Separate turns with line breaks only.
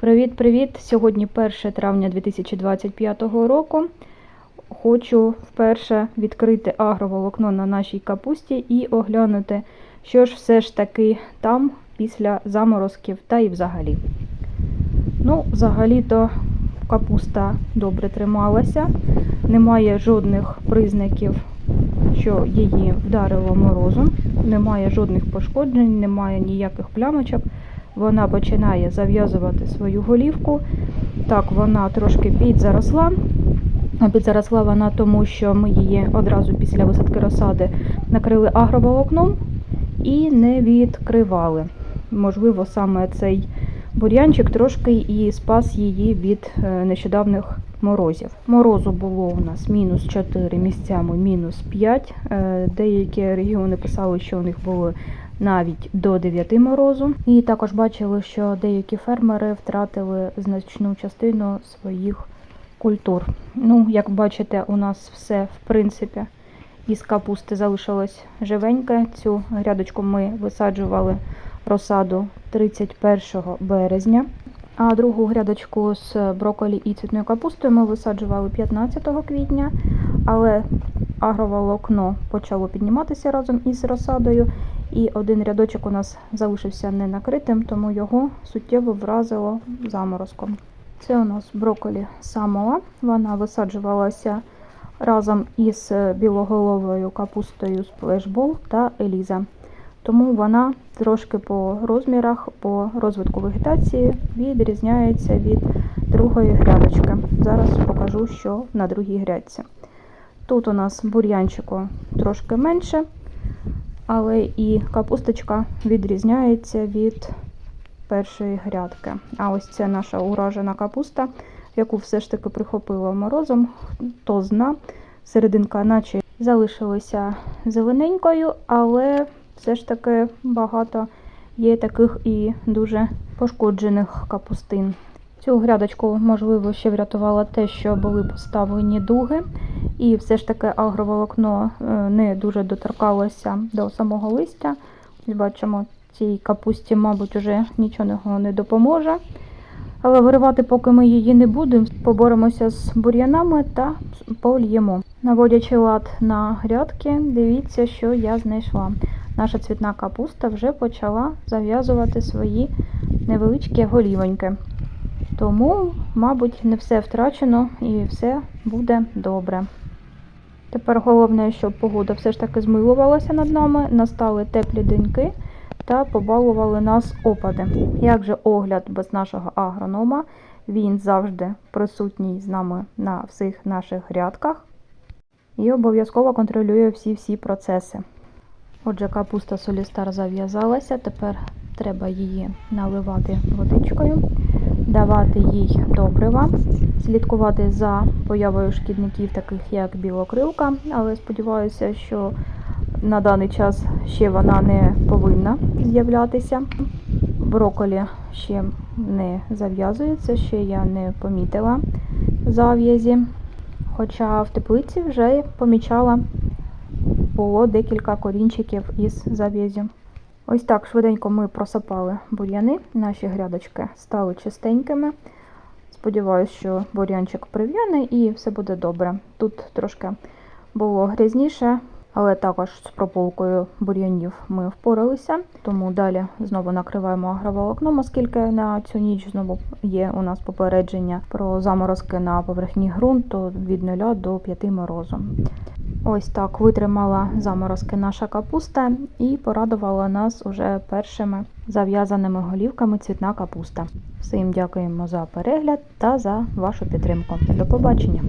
Привіт-привіт! Сьогодні 1 травня 2025 року. Хочу вперше відкрити агроволокно на нашій капусті і оглянути, що ж все ж таки там після заморозків та і взагалі. Ну, взагалі-то капуста добре трималася, немає жодних признаків, що її вдарило морозом, немає жодних пошкоджень, немає ніяких плямочок. Вона починає зав'язувати свою голівку. Так, вона трошки підзаросла. Підзаросла вона тому, що ми її одразу після висадки розсади накрили агроволокном і не відкривали. Можливо, саме цей бур'янчик трошки і спас її від е, нещодавних морозів. Морозу було у нас мінус 4 місцями, мінус 5. Е, Деякі регіони писали, що у них було навіть до 9 морозу. І також бачили, що деякі фермери втратили значну частину своїх культур. Ну, як бачите, у нас все в принципі із капусти залишилось живеньке. Цю грядочку ми висаджували розсаду 31 березня. А другу грядочку з брокколі і цвітною капустою ми висаджували 15 квітня, але агроволокно почало підніматися разом із розсадою, і один рядочок у нас залишився не накритим, тому його суттєво вразило заморозком. Це у нас брокколі самоа. Вона висаджувалася разом із білоголовою капустою сплешбол та еліза. Тому вона трошки по розмірах, по розвитку вегетації відрізняється від другої грядочки. Зараз покажу, що на другій грядці. Тут у нас бур'янчику трошки менше, але і капусточка відрізняється від першої грядки. А ось це наша уражена капуста, яку все ж таки прихопило морозом, то зна. Серединка наче залишилася зелененькою, але все ж таки багато є таких і дуже пошкоджених капустин. Цю грядочку, можливо, ще врятувало те, що були поставлені дуги, і все ж таки агроволокно е, не дуже доторкалося до самого листя. Бачимо, цій капусті, мабуть, вже нічого не допоможе. Але виривати, поки ми її не будемо, поборемося з бур'янами та польємо. Наводячи лад на грядки, дивіться, що я знайшла. Наша цвітна капуста вже почала зав'язувати свої невеличкі голівоньки. Тому, мабуть, не все втрачено і все буде добре. Тепер головне, щоб погода все ж таки змилувалася над нами, настали теплі деньки та побалували нас опади. Як же огляд без нашого агронома, він завжди присутній з нами на всіх наших грядках і обов'язково контролює всі-всі процеси. Отже, капуста солістар зав'язалася, тепер треба її наливати водичкою, давати їй добрива, слідкувати за появою шкідників, таких як білокрилка, але сподіваюся, що на даний час ще вона не повинна з'являтися. Броколі ще не зав'язується, ще я не помітила зав'язі. Хоча в теплиці вже помічала, було декілька корінчиків із зав'язю. Ось так швиденько ми просапали бур'яни, наші грядочки стали чистенькими. Сподіваюсь, що бур'янчик прив'яне і все буде добре. Тут трошки було грязніше, але також з прополкою бур'янів ми впоралися. Тому далі знову накриваємо агроволокном, оскільки на цю ніч знову є у нас попередження про заморозки на поверхні ґрунту від 0 до 5 морозу. Ось так витримала заморозки наша капуста і порадувала нас уже першими зав'язаними голівками цвітна капуста. Всім дякуємо за перегляд та за вашу підтримку. До побачення!